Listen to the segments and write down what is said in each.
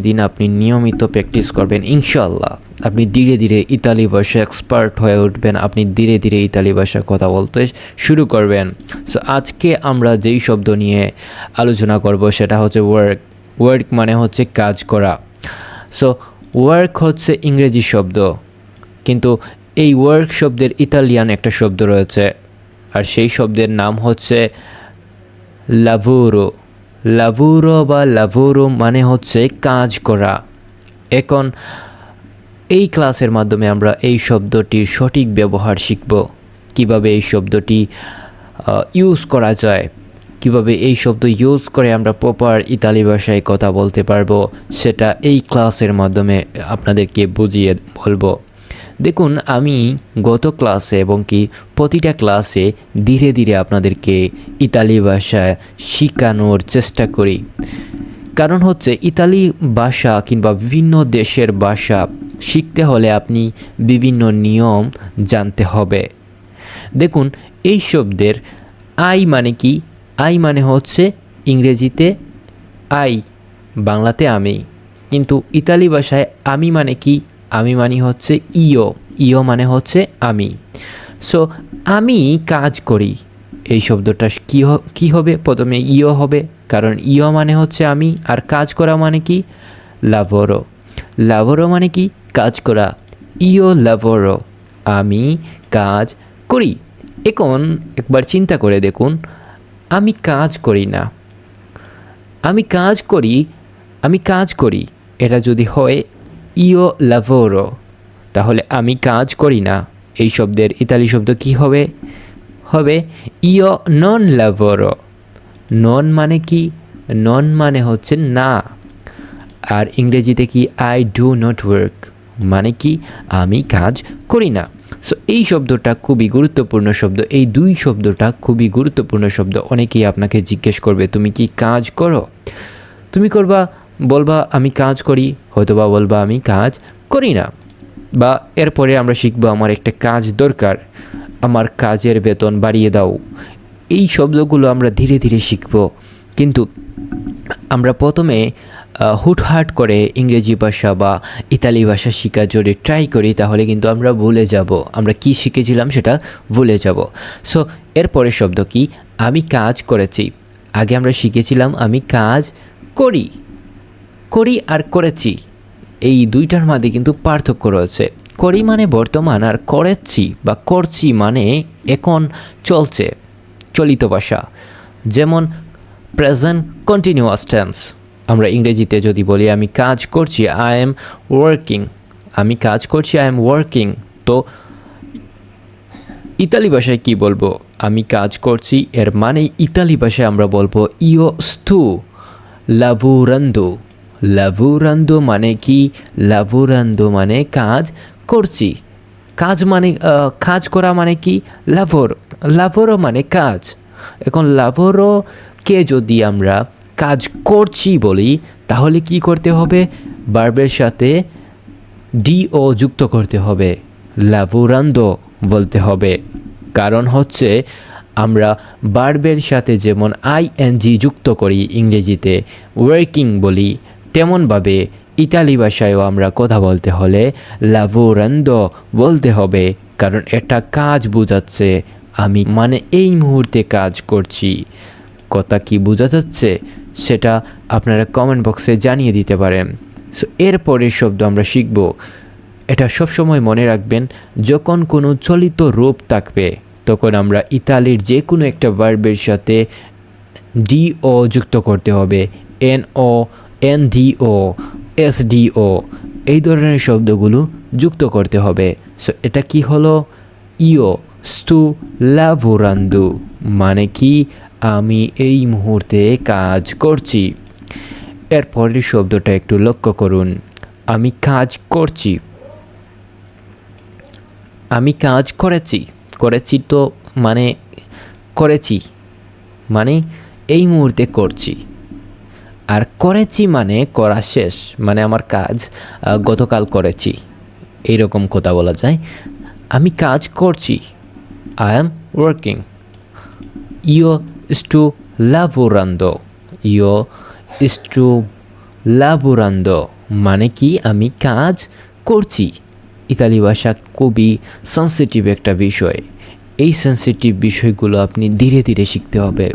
দিন আপনি নিয়মিত প্র্যাকটিস করবেন ইনশাল্লাহ আপনি ধীরে ধীরে ইতালি ভাষা এক্সপার্ট হয়ে উঠবেন, আপনি ধীরে ধীরে ইতালি ভাষা কথা বলতে শুরু করবেন। সো আজকে আমরা যেই শব্দ নিয়ে আলোচনা করব সেটা হচ্ছে ওয়ার্ক ওয়ার্ক মানে হচ্ছে কাজ করা। সো ওয়ার্ক হচ্ছে ইংরেজি শব্দ। কিন্তু এই ওয়ার্ক শব্দের ইতালিয়ান একটা শব্দ রয়েছে। আর সেই শব্দের নাম হচ্ছে লাভুরো লাভুরো বা লাভুরো মানে হচ্ছে কাজ করা। এখন এই ক্লাসের মাধ্যমে আমরা এই শব্দটির সঠিক ব্যবহার শিখব। কীভাবে এই শব্দটি ইউজ করা যায়? কীভাবে এই শব্দ ইউজ করে আমরা প্রপার ইতালি ভাষায় কথা বলতে পারব? সেটা এই ক্লাসের মাধ্যমে আপনাদেরকে বুঝিয়ে বলব। দেখুন, আমি গত ক্লাসে এবং কি প্রতিটা ক্লাসে ধীরে ধীরে আপনাদেরকে ইতালি ভাষা শেখানোর চেষ্টা করি। কারণ হচ্ছে ইতালি ভাষা কিংবা বিভিন্ন দেশের ভাষা শিখতে হলে আপনি বিভিন্ন নিয়ম জানতে হবে। দেখুন, এই শব্দের আই মানে কি? আই মানে হচ্ছে ইংরেজিতে আই, বাংলাতে আমি। কিন্তু ইতালি ভাষায় আমি মানে কি? আমি মানে হচ্ছে ইও ইও মানে হচ্ছে আমি। সো আমি কাজ করি। এই শব্দটা কী কী হবে? প্রথমে ইও হবে, কারণ ইও মানে হচ্ছে আমি, আর কাজ করা মানে কি? লাভরো লাভরো মানে কি? কাজ করা। ইও লাভরো আমি কাজ করি। এখন একবার চিন্তা করে দেখুন, আমি কাজ করি না। আমি কাজ করি, আমি কাজ করি। এটা যদি হয় ইও লাভোরো। তাহলে আমি কাজ করি না। এই শব্দের ইতালি শব্দ কি হবে? হবে ইও নন লাভোরো। নন মানে কি? নন মানে হচ্ছে না। আর ইংরেজিতে কি আই ডু নট ওয়ার্ক? মানে কি? আমি কাজ করি না। সো এই শব্দটা খুবই গুরুত্বপূর্ণ শব্দ। এই দুই শব্দটা খুবই গুরুত্বপূর্ণ শব্দ। অনেকেই আপনাকে জিজ্ঞেস করবে, তুমি কি কাজ করো? তুমি করবা বলবা, আমি কাজ করি। হয়তোবা বলবা, আমি কাজ করি না। বা, এরপরে আমরা শিখব, আমার একটা কাজ দরকার। আমার কাজের বেতন বাড়িয়ে দাও। এই শব্দগুলো আমরা ধীরে ধীরে শিখব। কিন্তু আমরা প্রথমে হুটহাট করে ইংরেজি ভাষা বা ইতালি ভাষা শেখা যদি ট্রাই করি, তাহলে কিন্তু আমরা ভুলে যাব। আমরা কি শিখেছিলাম সেটা ভুলে যাব। সো এরপরের শব্দ কি? আমি কাজ করেছি। আগে আমরা শিখেছিলাম, আমি কাজ করি। করি আর করেছি। এই দুইটার মাঝে কিন্তু পার্থক্য রয়েছে। করি মানে বর্তমান আর করেছি বা করছি মানে এখন চলছে, চলিত ভাষা। যেমন প্রেজেন্ট কন্টিনিউয়াস টেন্স আমরা ইংরেজিতে যদি বলি, আমি কাজ করছি আই এম ওয়ার্কিং আমি কাজ করছি আই এম ওয়ার্কিং তো ইতালি ভাষায় কি বলব? আমি কাজ করছি। এর মানে ইতালি ভাষায় আমরা বলব ইও স্থু লাভুরান্দু লাভুরান্দু মানে কি? লাভুরান্দু মানে কাজ করছি। কাজ মানে কাজ করা মানে কি? লাভর, লাভরও মানে কাজ। এখন লাভরকে যদি আমরা কাজ করছি বলি, তাহলে কি করতে হবে? বার্বের সাথে ডিও যুক্ত করতে হবে। লাভুরান্দো বলতে হবে। কারণ হচ্ছে, আমরা বার্বের সাথে যেমন আইএনজি যুক্ত করি ইংরেজিতে ওয়ার্কিং বলি তেমনভাবে ইতালি ভাষায়ও আমরা কথা বলতে হলে লাভোরান্দো বলতে হবে, কারণ এটা কাজ বোঝাচ্ছে, আমি মানে এই মুহূর্তে কাজ করছি। কথা কি বোঝা যাচ্ছে? সেটা আপনারা কমেন্ট বক্সে জানিয়ে দিতে পারেন। সো এরপরের শব্দ আমরা শিখব। এটা সবসময় মনে রাখবেন, যখন কোনো চলিত রূপ থাকবে, তখন আমরা ইতালির যে কোনো একটা ভার্বের সাথে ডিও যুক্ত করতে হবে। এন ও এন ডিও এস ডিও এই ধরনের শব্দগুলো যুক্ত করতে হবে। সো এটা কি হলো? ইও, স্তু লাভোরান্দু মানে কি? আমি এই মুহূর্তে কাজ করছি। এরপরের শব্দটা একটু লক্ষ্য করুন। আমি কাজ করছি। আমি কাজ করেছি। করেছি তো মানে করেছি। মানে এই মুহূর্তে করছি। আর করেছি মানে করা শেষ মানে আমার কাজ গতকাল করেছি। এইরকম কথা বলা যায়। আমি কাজ করছি। আই এম ওয়ার্কিং ইও স্টু লাভোরান্দো ইও স্টু লাবোরান্দো মানে কি? আমি কাজ করছি। ইতালি ভাষা খুবই সেন্সিটিভ একটা বিষয়। এই সেন্সিটিভ বিষয়গুলো আপনি ধীরে ধীরে শিখতে হবে,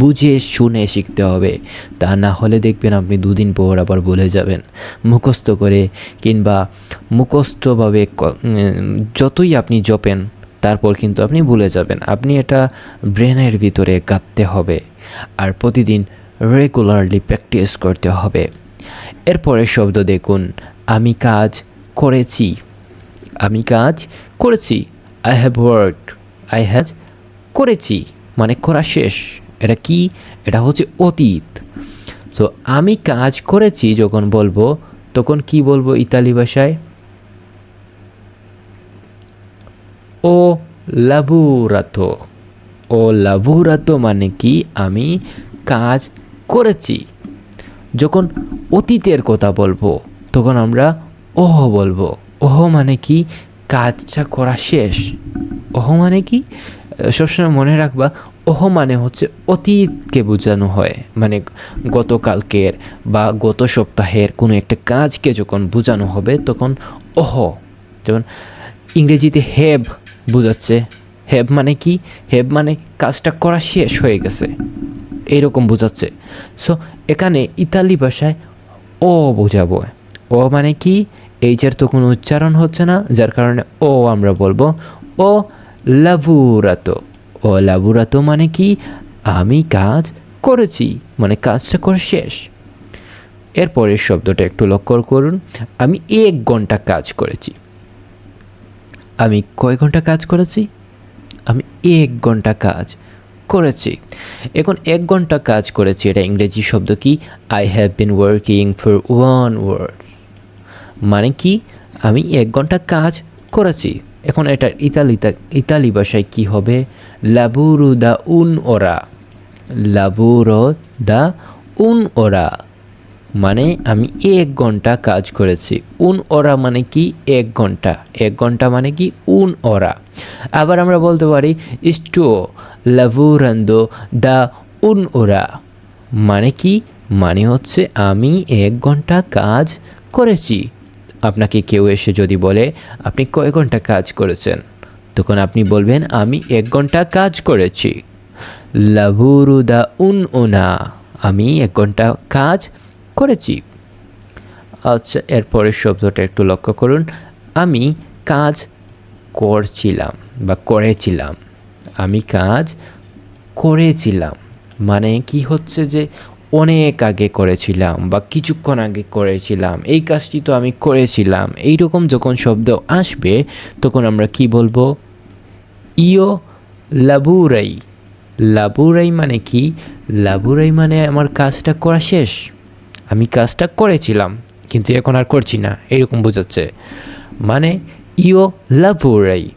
বুঝে শুনে শিখতে হবে। তা না হলে দেখবেন আপনি দুদিন পর আবার বলে যাবেন। মুখস্থ করে কিংবা মুখস্থভাবে যতই আপনি জপেন, তারপর কিন্তু আপনি ভুলে যাবেন। আপনি এটা ব্রেনের ভিতরে গাঁথতে হবে আর প্রতিদিন রেগুলারলি প্র্যাকটিস করতে হবে। এরপরের শব্দ দেখুন, আমি কাজ করেছি। আমি কাজ করেছি। I have work I have করেছি মানে করা শেষ। এটা কি? এটা হচ্ছে অতীত। তো আমি কাজ করেছি যখন বলব, তখন কি বলব ইতালি ভাষায়? ও লাবুরাতো। ও লাবুরাতো মানে কি? আমি কাজ করেছি। যখন অতীতের কথা বলব, তখন আমরা ওহ বলব। ওহ মানে কি? কাজটা করা শেষ। ওহ মানে কি? সবসময় মনে রাখবা, ওহ মানে হচ্ছে অতীতকে বোঝানো হয়। মানে গতকালকের বা গত সপ্তাহের কোনো একটা কাজকে যখন বোঝানো হবে, তখন ওহ। যেমন ইংরেজিতে হেব বোঝাচ্ছে। হেব মানে কি? হেব মানে কাজটা করা শেষ হয়ে গেছে। এইরকম বোঝাচ্ছে। সো এখানে ইতালি ভাষায় ও বোঝাবো। ও মানে কি? এইচের তো কোনো উচ্চারণ হচ্ছে না, যার কারণে ও আমরা বলব, ও লাভুরাতো ও লাভুরাতো মানে কি? আমি কাজ করেছি মানে কাজটা করে শেষ। এরপরের শব্দটা একটু লক্ষ্য করুন, আমি এক ঘণ্টা কাজ করেছি। আমি কয় ঘণ্টা কাজ করেছি? আমি এক ঘণ্টা কাজ করেছি। এখন এক ঘণ্টা কাজ করেছি, এটা ইংরেজি শব্দ কি? I have been working for one word মানে কি? আমি এক ঘণ্টা কাজ করেছি। এখন এটা ইতালিতে ইতালি ভাষায় কি হবে? লাবুরু দা উন ওরা লাবুরো দা উন ওরা মানে আমি এক ঘণ্টা কাজ করেছি। উন ওরা মানে কি? এক ঘণ্টা। এক ঘণ্টা মানে কি? উন ওরা আবার আমরা বলতে পারি স্টো লাভুরান্দো দা উন ওরা মানে কি? মানে হচ্ছে আমি এক ঘণ্টা কাজ করেছি। আপনাকে কেউ এসে যদি বলে, আপনি কয় ঘণ্টা কাজ করেছেন? তখন আপনি বলবেন, আমি এক ঘণ্টা কাজ করেছি। লাভুরুদা উন ওনা আমি এক ঘণ্টা কাজ করেছি। আচ্ছা এরপরের শব্দটা একটু লক্ষ্য করুন। আমি কাজ করছিলাম বা করেছিলাম। আমি কাজ করেছিলাম। মানে কি হচ্ছে যে অনেক আগে করেছিলাম বা কিছুক্ষণ আগে করেছিলাম। এই কাজটি তো আমি করেছিলাম। এই রকম যখন শব্দ আসবে, তখন আমরা কি বলব? ইও লাবুরাই। লাবুরাই মানে কি? লাবুরাই মানে আমার কাজটা করা শেষ। আমি কাজটা করেছিলাম, কিন্তু এখন আর করছি না। এরকম বোঝাচ্ছে। মানে ইও লাবুরাই।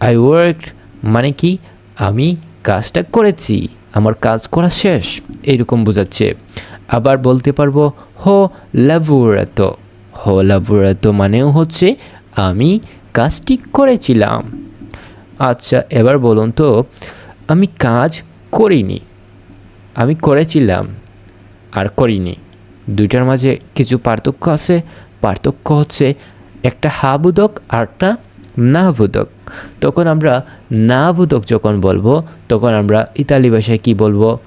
আই ওয়ার্ক মানে কি? আমি কাজটা করেছি, আমার কাজ করা শেষ এইরকম বোঝাচ্ছে। আবার বলতে পারব, হো লাবুরাতো হো লাবুরাতো মানেও হচ্ছে আমি কাজটি করেছিলাম। আচ্ছা এবার বলুন তো, আমি কাজ করিনি, আমি করেছিলাম, আর করিনি। দুইটার মাঝে কিছু পার্থক্য আছে, পার্থক্য হচ্ছে একটা হাবুদক আর একটা না বোধক তখন আমরা না বোধক যখন বলব, তখন আমরা ইতালি ভাষায় কি বলব?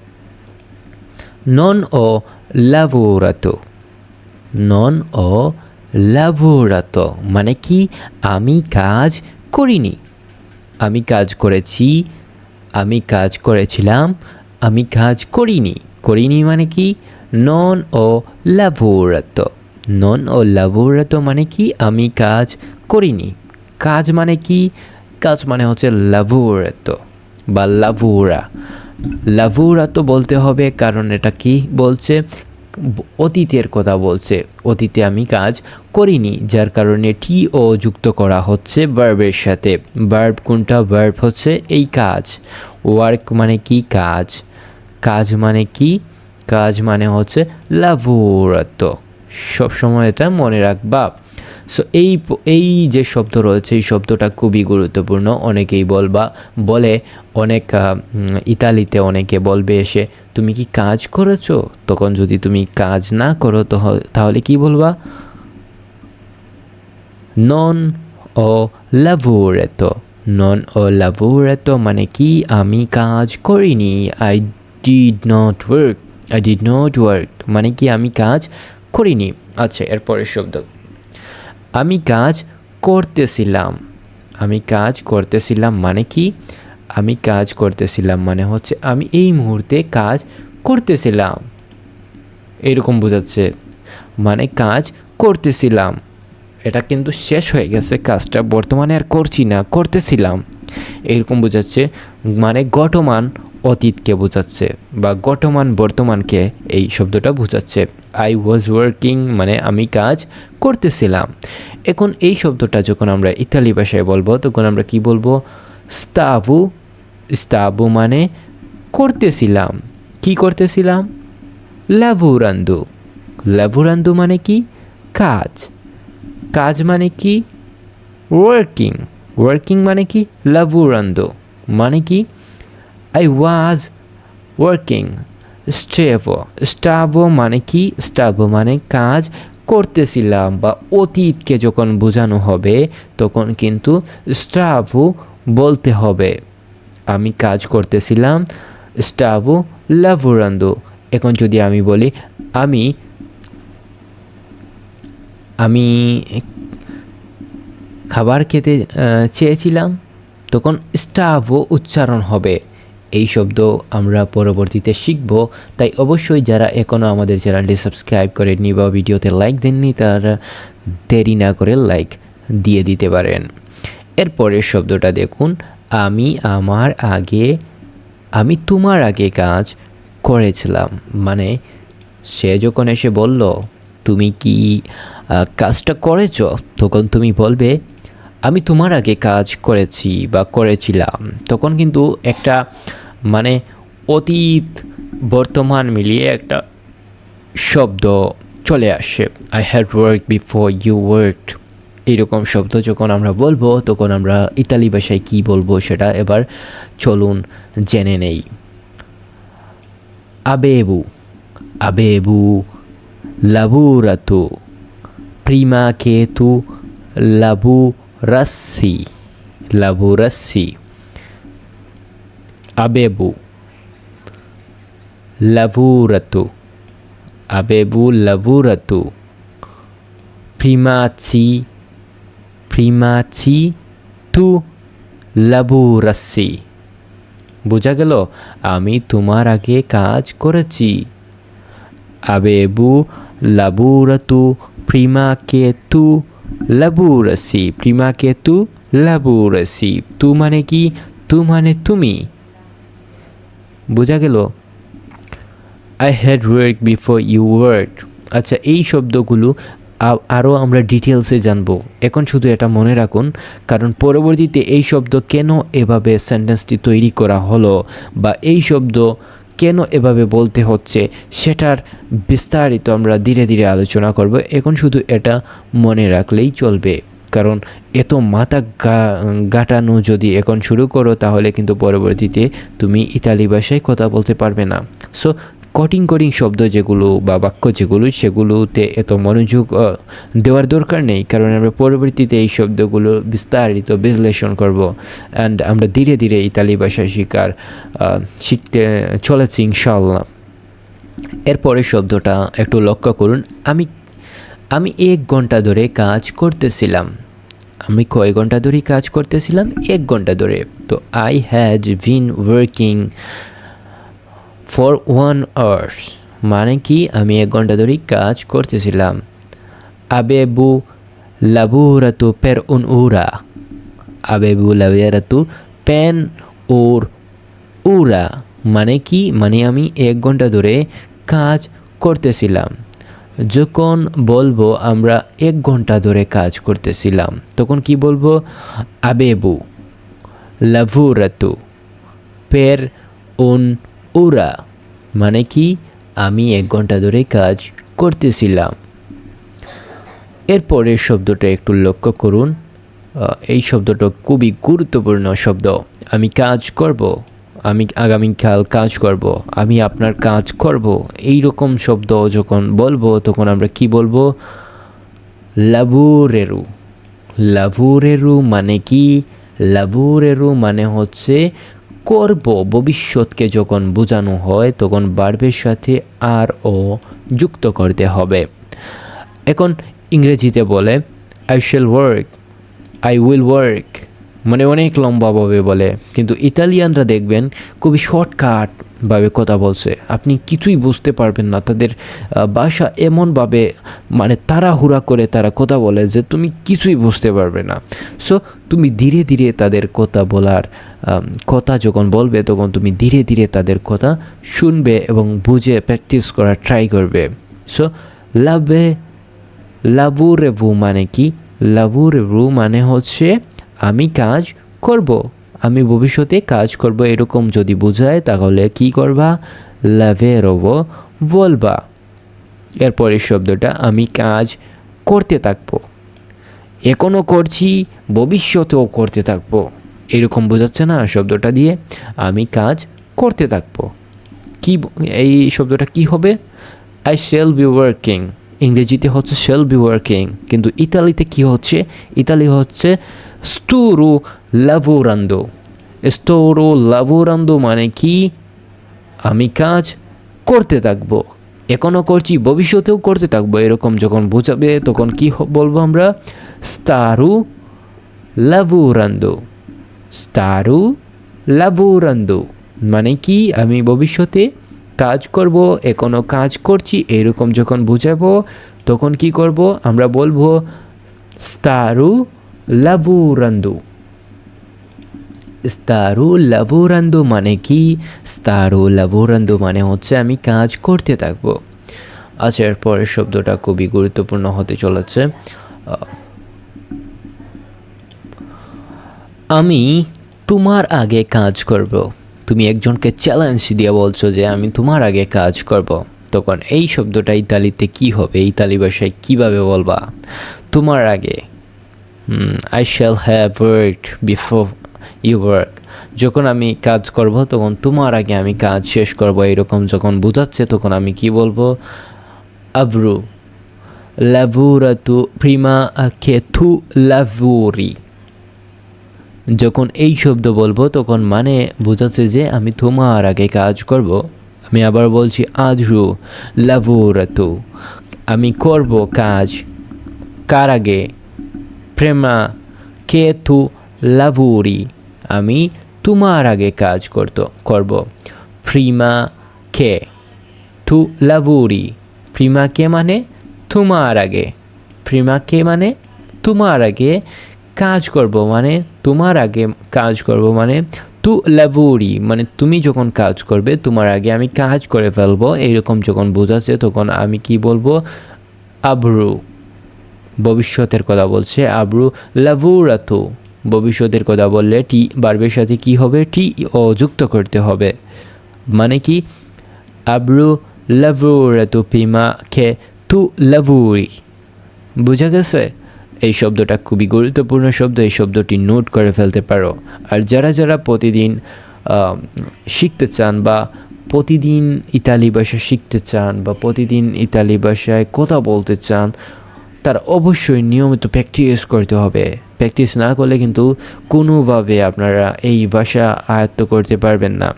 নন ও লাভোরাতো নন ও লাভোরাতো মানে কি? আমি কাজ করিনি। আমি কাজ করেছি, আমি কাজ করেছিলাম, আমি কাজ করিনি। করিনি মানে কি? নন ও লাভোরাতো নন ও লাভোরাতো মানে কি? আমি কাজ করিনি। কাজ মানে কি? কাজ মানে হচ্ছে লাভোরাতো বা লাভুরা। লাভুরা তো বলতে হবে কারণ এটা কি বলছে? অতীতের কথা বলছে। অতীতে আমি কাজ করিনি, যার কারণে টি ও যুক্ত করা হচ্ছে ভার্বের সাথে। ভার্ব কোনটা? ভার্ব হচ্ছে এই কাজ। ওয়ার্ক মানে কি? কাজ। কাজ মানে কি? কাজ মানে হচ্ছে লাভুরাত সবসময় এটা মনে রাখবা। সো এই এই যে শব্দ রয়েছে, এই শব্দটা খুবই গুরুত্বপূর্ণ। অনেকেই বলবা, বলে অনেক ইতালিতে অনেকে বলবে এসে, তুমি কি কাজ করেছ? তখন যদি তুমি কাজ না করো তহ- তাহলে কি বলবা? নন ও lavorato. নন ও lavorato মানে কি? আমি কাজ করিনি। I did not work I did not work মানে কি? আমি কাজ করিনি. আচ্ছা এরপরের শব্দ। আমি কাজ করতেছিলাম। আমি কাজ করতেছিলাম মানে কি? আমি কাজ করতেছিলাম মানে হচ্ছে আমি এই মুহূর্তে কাজ করতেছিলাম। এরকম বোঝাচ্ছে। মানে কাজ করতেছিলাম। এটা কিন্তু শেষ হয়ে গেছে কাজটা। বর্তমানে আর করছি না, করতেছিলাম। এরকম বোঝাচ্ছে। মানে গঠমান অতীতকে বোঝাচ্ছে বা গঠমান বর্তমানকে এই শব্দটা বোঝাচ্ছে। আই ওয়াজ ওয়ার্কিং মানে আমি কাজ করতেছিলাম। এখন এই শব্দটা যখন আমরা ইতালি ভাষায় বলব, তখন আমরা কি বলব? স্তাবু স্তাবু মানে করতেছিলাম। কি করতেছিলাম? লাভুরান্দু। লাভুরান্দু মানে কি? কাজ। কাজ মানে কি? ওয়ার্কিং ওয়ার্কিং মানে কি? লাভুরান্দু। মানে কি? আই ওয়াজ ওয়ার্কিং স্টেভো স্টাভো মানে কি? স্টাভো মানে কাজ করতেছিলাম বা অতীতকে যখন বোঝানো হবে, তখন কিন্তু স্টাভো বলতে হবে। আমি কাজ করতেছিলাম স্টাভো লাভুরান্দো এখন যদি আমি বলি, আমি আমি খাবার খেতে চেয়েছিলাম, তখন স্টাভও উচ্চারণ হবে। এই শব্দ আমরা পরবর্তীতে শিখব। তাই অবশ্যই যারা এখনও আমাদের চ্যানেলটি সাবস্ক্রাইব করেননি বা ভিডিওতে লাইক দেননি, তারা দেরি না করে লাইক দিয়ে দিতে পারেন। এরপরের শব্দটা দেখুন, আমি আমার আগে, আমি তোমার আগে কাজ করেছিলাম। মানে সে যখন এসে বলল, তুমি কি কাজটা করেছ? তখন তুমি বলবে আমি তোমার আগে কাজ করেছি বা করেছিলাম, তখন কিন্তু একটা মানে অতীত বর্তমান মিলিয়ে একটা শব্দ চলে আসে। I had work before you work এইরকম শব্দ যখন আমরা বলব, তখন আমরা ইতালি ভাষায় কী বলব সেটা এবার চলুন জেনে নেই। আবেবু আবেবু lavorato প্রিমা কেতু tu lavorassi lavorassi avevo lavorato avevo lavorato prima ci prima ci tu lavorassi বোঝা গেল আমি তোমার আগে কাজ করেছি avevo lavorato prima che tu lavorassi prima che tu lavorassi তু মানে কি তু মানে তুমি বোঝা গেল I had work before you work আচ্ছা এই শব্দগুলো আরও আমরা ডিটেলসে জানব এখন শুধু এটা মনে রাখুন কারণ পরবর্তীতে এই শব্দ কেন এভাবে সেন্টেন্সটি তৈরি করা হলো বা এই শব্দ কেন এভাবে বলতে হচ্ছে সেটার বিস্তারিত আমরা ধীরে ধীরে আলোচনা করব। এখন শুধু এটা মনে রাখলেই চলবে। কারণ এত মাথা গাটানো যদি এখন শুরু করো তাহলে কিন্তু পরবর্তীতে তুমি ইতালি ভাষায় কথা বলতে পারবে না। সো কটিং কটিং শব্দ যেগুলো বা বাক্য যেগুলো, সেগুলোতে এত মনোযোগ দেওয়ার দরকার নেই। কারণ আমরা পরবর্তীতে এই শব্দগুলো বিস্তারিত বিশ্লেষণ করব। অ্যান্ড আমরা ধীরে ধীরে ইতালি ভাষা শিকার শিখতে চলেছি ইনশাল্লাহ এরপরের শব্দটা একটু লক্ষ্য করুন। আমি আমি এক ঘণ্টা ধরে কাজ করতেছিলাম। আমি কয় ঘণ্টা ধরে কাজ করতেছিলাম? এক ঘণ্টা ধরে। তো I has been working for one hours মানে কি? আমি এক ঘণ্টা ধরে কাজ করতেছিলাম। আবেবু লাবুরাতু পের উন উরা। আবেবু লাবুরাতু পেন ওর উরা। মানে কি? মানে আমি এক ঘণ্টা ধরে কাজ করতেছিলাম। যখন বলব আমরা এক ঘণ্টা ধরে কাজ করতেছিলাম, তখন কি বলব? আবেবু লাভুরাতু পের উন উরা মানে কি, আমি এক ঘণ্টা ধরে কাজ করতেছিলাম। এরপরের শব্দটা একটু লক্ষ্য করুন। এই শব্দটা খুবই গুরুত্বপূর্ণ শব্দ। আমি কাজ করব, আমি আগামীকাল কাজ করব, আমি আপনার কাজ করব। এই রকম শব্দ যখন বলব, তখন আমরা কি বলব? লাভুরেরু লাভুরেরু মানে কি? লাবুরেরু মানে হচ্ছে করব, ভবিষ্যৎকে যখন বোঝানো হয়, তখন বার্বের সাথে আর ও যুক্ত করতে হবে। এখন ইংরেজিতে বলে I shall work I will work মানে অনেক লম্বাভাবে বলে, কিন্তু ইতালিয়ানরা দেখবেন খুবই শর্টকাটভাবে কথা বলছে। আপনি কিছুই বুঝতে পারবেন না। তাদের ভাষা এমনভাবে মানে তাড়াহুড়া করে তারা কথা বলে যে তুমি কিছুই বুঝতে পারবে না। সো তুমি ধীরে ধীরে তাদের কথা বলার কথা যখন বলবে, তখন তুমি ধীরে ধীরে তাদের কথা শুনবে এবং বুঝে প্র্যাকটিস করার ট্রাই করবে। সো লাভে লাবুরেভু মানে কি? লাবুরেভু মানে হচ্ছে আমি কাজ করব, আমি ভবিষ্যতে কাজ করব এরকম যদি বোঝায় তাহলে কি করবা? লাভেরভ বলবা। এরপরের শব্দটা, আমি কাজ করতে থাকব। এখনও করছি, ভবিষ্যতেও করতে থাকব। এরকম বোঝাচ্ছে না শব্দটা দিয়ে, আমি কাজ করতে থাকব। কি এই শব্দটা কি হবে? আই শেল বি ওয়ার্কিং ইংরেজিতে হচ্ছে শেল বি ওয়ার্কিং কিন্তু ইতালিতে কি হচ্ছে? ইতালি হচ্ছে স্তুরু লাভোরান্দো স্টোরো লাভোরান্দো মানে কি? আমি কাজ করতে থাকব এখনও করছি, ভবিষ্যতেও করতে থাকব, এরকম যখন বোঝাবে তখন কি বলব আমরা? স্তারু লাভুরান্দো স্তারু লাভুরান্দো মানে কি? আমি ভবিষ্যতে কাজ করব এখনও কাজ করছি, এরকম যখন বুঝাবো, তখন কি করব? আমরা বলব, স্তারু লাভুরান্দু স্তারু লাভোরান্দু মানে কি? স্তারু লাভোরান্দু মানে হচ্ছে আমি কাজ করতে থাকব। আচ্ছা এর পরের শব্দটা খুবই গুরুত্বপূর্ণ হতে চলেছে। আমি তোমার আগে কাজ করব। তুমি একজনকে চ্যালেঞ্জ দিয়ে বলছো যে আমি তোমার আগে কাজ করব, তখন এই শব্দটা ইতালিতে কি হবে? ইতালি ভাষায় কীভাবে বলবা? তোমার আগে। I shall have work before you work যখন আমি কাজ করব, তখন তোমার আগে আমি কাজ শেষ করব। এরকম যখন বোঝাচ্ছে, তখন আমি কি বলব? আব্রু। লাভুরাতু প্রিমা কে থু লাভুরি যখন এই শব্দ বলব, তখন মানে বোঝাচ্ছে যে আমি তোমার আগে কাজ করব। আমি আবার বলছি, আজরু লাভুরাতু আমি করব কাজ। কার আগে? প্রেমা, কে তু লাভুরি আমি তোমার আগে কাজ করতো, করব। প্রিমা, কে? তু লাভুরি প্রিমা কে মানে? তোমার আগে। প্রিমা কে মানে? তোমার আগে। কাজ করব মানে তোমার আগে কাজ করব মানে তু লাভুরি মানে তুমি যখন কাজ করবে, তোমার আগে আমি কাজ করে ফেলব। এইরকম যখন বোঝাচ্ছে তখন আমি কি বলব? আব্রু, ভবিষ্যতের কথা বলছে, আব্রু লাভুরাতু ভবিষ্যতের কথা বললে টি বার্বের সাথে কি হবে? টি ও যুক্ত করতে হবে। মানে কি? আব্রু লাভুরাতু পিমা খে তু লাভুরি বুঝা গেছে? এই শব্দটা খুবই গুরুত্বপূর্ণ শব্দ, এই শব্দটি নোট করে ফেলতে পারো। আর যারা যারা প্রতিদিন শিখতে চান বা প্রতিদিন ইতালি ভাষা শিখতে চান বা প্রতিদিন ইতালি ভাষায় কথা বলতে চান, তার অবশ্যই নিয়মিত প্র্যাকটিস করতে হবে। প্র্যাকটিস না করলে কিন্তু কোনোভাবে আপনারা এই ভাষা আয়ত্ত করতে পারবেন না।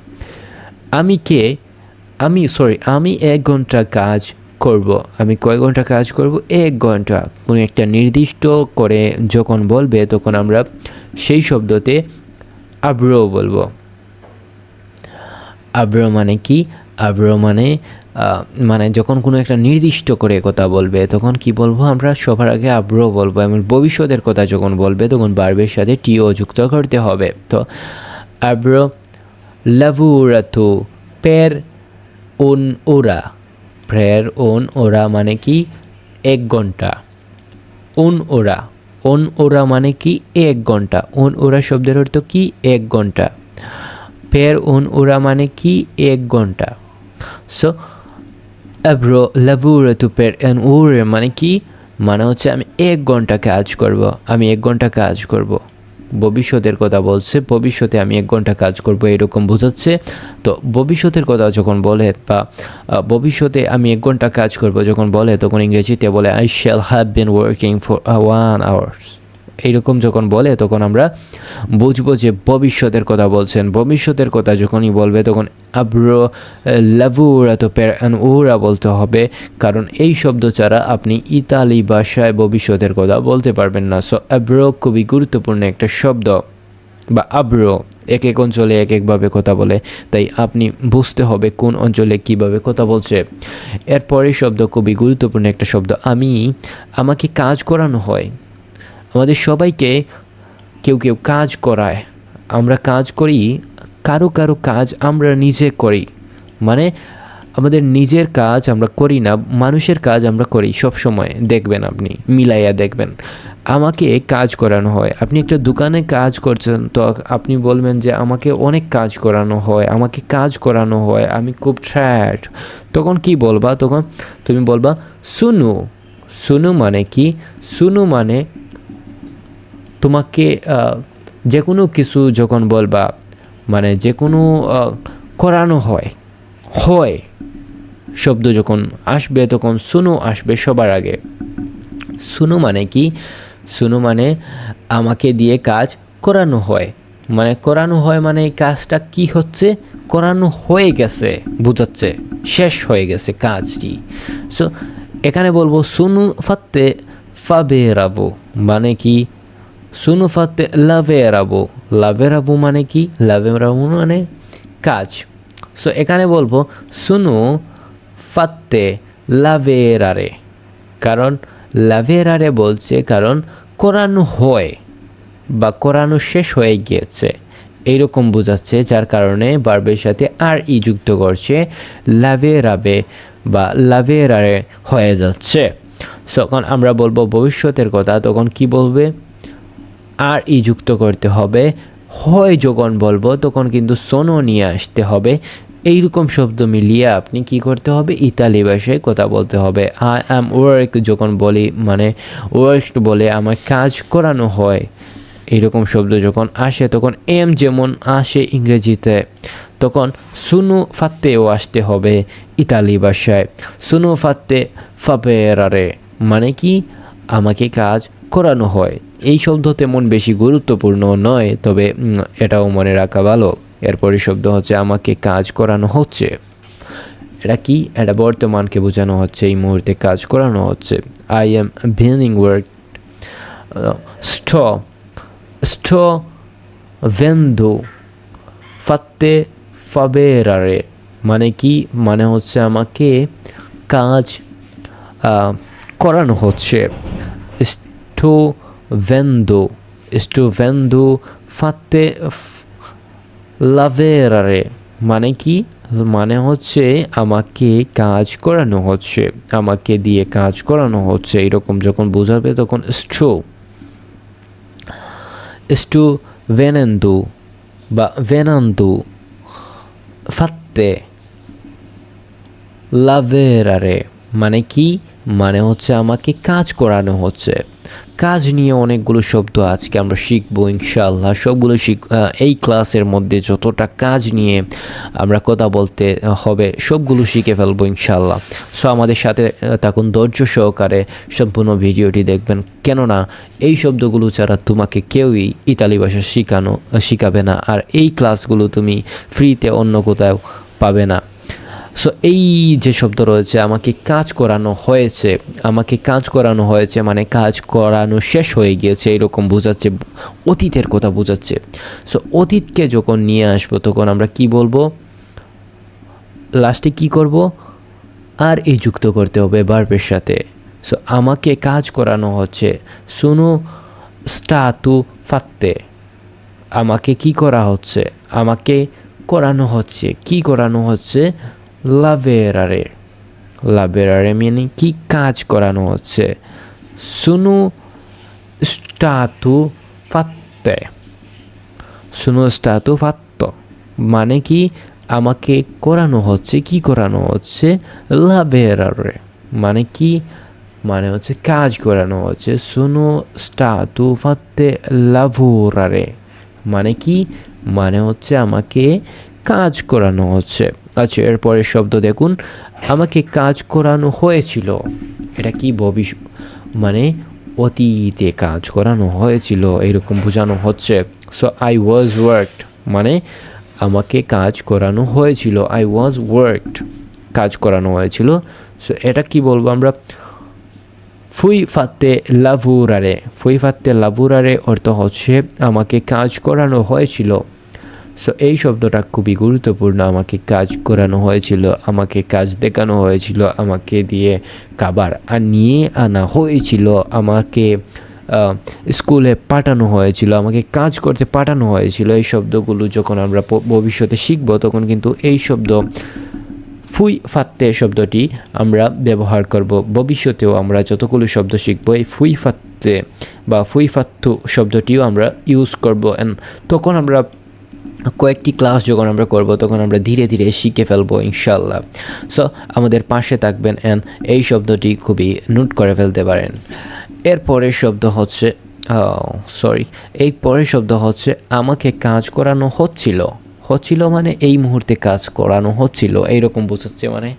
আমি কে? আমি সরি আমি এক ঘণ্টা কাজ করব। আমি কয় ঘণ্টা কাজ করব? এক ঘণ্টা। কোনো একটা নির্দিষ্ট করে যখন বলবে, তখন আমরা সেই শব্দতে আব্রো বলব। আব্রো মানে কি? আব্রো মানে মানে যখন কোনো একটা নির্দিষ্ট করে কথা বলবে, তখন কি বলব? আমরা সবার আগে আব্রো বলব। এবং ভবিষ্যতের কথা যখন বলবে, তখন বার্বের সাথে টিও যুক্ত করতে হবে। তো, আব্র লাভুরাতু পের ওন ওরা প্রেয়ার ওন ওরা মানে কি? এক ঘণ্টা। ওন ওরা। ওন ওরা মানে কি? এক ঘণ্টা। ওন ওরা শব্দের অর্থ কি? এক ঘণ্টা। পের ওন ওরা মানে কি? এক ঘণ্টা। সো অ্যাব্রো লাভুরাতু পের এন ওরে মানে কি? মানে হচ্ছে আমি এক ঘণ্টা কাজ করব। আমি এক ঘণ্টা কাজ করব। ভবিষ্যতের কথা বলছে, ভবিষ্যতে আমি এক ঘণ্টা কাজ করব, এরকম বোঝাচ্ছে। তো ভবিষ্যতের কথা যখন বলে বা ভবিষ্যতে আমি এক ঘণ্টা কাজ করব, যখন বলে, তখন ইংরেজিতে বলে I shall have been working for one hours এইরকম যখন বলে, তখন আমরা বুঝব যে ভবিষ্যতের কথা বলছেন। ভবিষ্যতের কথা যখনই বলবে, তখন আব্রো লাভুরা তো পের ওরা বলতে হবে। কারণ এই শব্দ ছাড়া আপনি ইতালি ভাষায় ভবিষ্যতের কথা বলতে পারবেন না। সো আব্রো খুবই গুরুত্বপূর্ণ একটা শব্দ। বা আব্রো, এক এক অঞ্চলে এক একভাবে কথা বলে। তাই আপনি বুঝতে হবে কোন অঞ্চলে কীভাবে কথা বলছে। এরপরের শব্দ খুবই গুরুত্বপূর্ণ একটা শব্দ। আমি, আমাকে কাজ করানো হয়। আমাদের সবাইকে কেউ কেউ কাজ করায়। আমরা কাজ করি, কারও কারও কাজ আমরা নিজে করি। মানে আমাদের নিজের কাজ আমরা করি না, মানুষের কাজ আমরা করি সব সময় দেখবেন আপনি, মিলাইয়া দেখবেন। আমাকে কাজ করানো হয়। আপনি একটা দোকানে কাজ করছেন, তো আপনি বলবেন যে আমাকে অনেক কাজ করানো হয়, আমাকে কাজ করানো হয়, আমি খুব ট্র্যাট তখন কি বলবা? তখন তুমি বলবা সুনু সুনু মানে কি? সুনু মানে তোমাকে যে কোনো কিছু যখন বলবা মানে যে কোনো করানো হয় হয়, শব্দ যখন আসবে, তখন সুনু আসবে সবার আগে। সুনু মানে কি? সুনু মানে আমাকে দিয়ে কাজ করানো হয়। মানে করানো হয় মানে এই কাজটা কি হচ্ছে? করানো হয়ে গেছে, বুঝাচ্ছে, শেষ হয়ে গেছে কাজটি। সো এখানে বলব, সুনু ফাত্তে ফাবে রাবো মানে কি? সুনু ফাতে, লাভেরাবো। লাভেরাবো মানে কি? লাভেরাবো মানে কাজ। সো এখানে বলব সুনু ফাত্তে লাভেরারে। কারণ লাভেরারে বলছে, কারণ করানো হয় বা করানো শেষ হয়ে গিয়েছে। এইরকম বোঝাচ্ছে, যার কারণে বার্বের সাথে আর ই যুক্ত করছে লাভে রাবে বা লাভে রারে হয়ে যাচ্ছে। তখন আমরা বলব ভবিষ্যতের কথা, তখন কি বলবে? আর ই যুক্ত করতে হবে। হয় যখন বলব, তখন কিন্তু সোনো নিয়ে আসতে হবে। এইরকম শব্দ মিলিয়ে আপনি কি করতে হবে? ইতালি ভাষায় কথা বলতে হবে। আই অ্যাম ওয়ার্ক যখন বলি মানে ওয়ার্ক বলে আমার কাজ করানো হয়। এইরকম শব্দ যখন আসে, তখন এম যেমন আসে ইংরেজিতে, তখন সুনু ফাত্তেও আসতে হবে ইতালি ভাষায়। সুনু ফাত্তে ফাপেরারে মানে কি? আমাকে কাজ করানো হয়। এই শব্দ তেমন বেশি গুরুত্বপূর্ণ নয়, তবে এটাও মনে রাখা ভালো। এরপরে শব্দ হচ্ছে, আমাকে কাজ করানো হচ্ছে। এটা কি? এটা বর্তমানকে বোঝানো হচ্ছে, এই মুহূর্তে কাজ করানো হচ্ছে। আই এম বিনিং ওয়ার্ক স্ট স্ট ভেন্দু ফাত্তে ফাবেরারে মানে কি? মানে হচ্ছে, আমাকে কাজ করানো হচ্ছে। স্টো ভেন্দু স্টো ভেন্দু ফাত্তে লাভেরারে মানে কি মানে হচ্ছে আমাকে কাজ করানো হচ্ছে আমাকে দিয়ে কাজ করানো হচ্ছে এরকম যখন বোঝাবে তখন স্ট্রো স্টু ভেনেন্দু বা ভেনান্দু ফাত্তে লাভেরারে মানে কি মানে হচ্ছে আমাকে কাজ করানো হচ্ছে কাজ নিয়ে অনেকগুলো শব্দ আজকে আমরা শিখব, ইনশাআল্লাহ। সবগুলো শিখ এই ক্লাসের মধ্যে যতটা কাজ নিয়ে আমরা কথা বলতে হবে, সবগুলো শিখে ফেলব, ইনশাআল্লাহ। সো আমাদের সাথে তখন ধৈর্য সহকারে, সম্পূর্ণ ভিডিওটি দেখবেন। কেননা, এই শব্দগুলো ছাড়া তোমাকে কেউই ইতালি ভাষা শেখানো, শিখাবে না। আর এই ক্লাসগুলো তুমি ফ্রিতে অন্য কোথাও পাবে না। সো এই যে শব্দ রয়েছে, আমাকে কাজ করানো হয়েছে, আমাকে কাজ করানো হয়েছে মানে কাজ করানো শেষ হয়ে গিয়েছে, এরকম বোঝাচ্ছে, অতীতের কথা বোঝাচ্ছে। সো অতীতকে যখন নিয়ে আসব, তখন আমরা কি বলব? লাস্টে কি করব? আর এই যুক্ত করতে হবে বার্বের সাথে। সো আমাকে কাজ করানো হচ্ছে, শুনু, স্টাতু ফাত্তে। আমাকে কি করা হচ্ছে? আমাকে করানো হচ্ছে, কি করানো হচ্ছে? লাভেরারে লাভেরারে মানে কি কাজ করানো হচ্ছে? সুনু স্টাতু ফাত্তে সুনু স্টাতু ফাত্ত মানে কি? আমাকে করানো হচ্ছে, কি করানো হচ্ছে? লাভেরারে মানে কি? মানে হচ্ছে কাজ করানো হচ্ছে। সোনো স্টাতু ফাতে লাভোরারে মানে কি? মানে হচ্ছে আমাকে কাজ করানো হচ্ছে। আচ্ছা এরপরের শব্দ দেখুন। আমাকে কাজ করানো হয়েছিল। এটা কি ভবিষ্য মানে অতীতে কাজ করানো হয়েছিল, এরকম বোঝানো হচ্ছে। সো আই ওয়াজ ওয়ার্কড মানে আমাকে কাজ করানো হয়েছিল। আই ওয়াজ ওয়ার্কড কাজ করানো হয়েছিল। সো এটা কি বলব আমরা? ফুই ফাতে লাভুরারে ফুই ফাতে লাভুরারে অর্থ হচ্ছে আমাকে কাজ করানো হয়েছিল। সো এই শব্দটা খুবই গুরুত্বপূর্ণ। আমাকে কাজ করানো হয়েছিল, আমাকে কাজ দেখানো হয়েছিল, আমাকে দিয়ে খাবার আনিয়ে আনা হয়েছিল, আমাকে স্কুলে পাঠানো হয়েছিল, আমাকে কাজ করতে পাঠানো হয়েছিল। এই শব্দগুলো যখন আমরা ভবিষ্যতে শিখব, তখন কিন্তু এই শব্দ, ফুই ফাত্তে শব্দটি আমরা ব্যবহার করব। ভবিষ্যতেও আমরা যতগুলো শব্দ শিখব, এই ফুই ফাত্তে বা ফুই ফাত্তু শব্দটিও আমরা ইউজ করব। অ্যান্ড তখন আমরা কয়েকটি ক্লাস যখন আমরা করব, তখন আমরা ধীরে ধীরে শিখে ফেলব ইনশাল্লাহ সো আমাদের পাশে থাকবেন অ্যান্ড এই শব্দটি খুবই নোট করে ফেলতে পারেন। এর পরের শব্দ হচ্ছে সরি এই পরের শব্দ হচ্ছে, আমাকে কাজ করানো হচ্ছিল। হচ্ছিল মানে এই মুহূর্তে কাজ করানো হচ্ছিল। এইরকম বোঝাচ্ছে মানে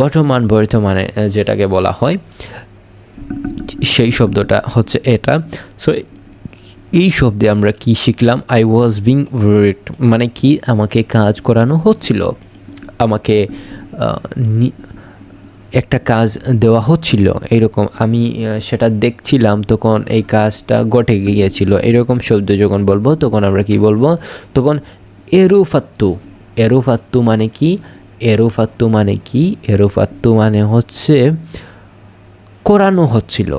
গঠমান, বর্তমানে যেটাকে বলা হয়, সেই শব্দটা হচ্ছে এটা। সো এই শব্দে আমরা কি শিখলাম? আই ওয়াজ বিং ওয়ার্ড মানে কি? আমাকে কাজ করানো হচ্ছিল। আমাকে একটা কাজ দেওয়া হচ্ছিল। এরকম আমি সেটা দেখছিলাম তখন এই কাজটা ঘটে গিয়েছিল। এরকম শব্দ যখন বলব, তখন আমরা কি বলব? তখন এরুফাত্তু। এরুফাত্তু মানে কি? এরুফাত্তু মানে কি? এরুফাত্তু মানে হচ্ছে, করানো হচ্ছিল।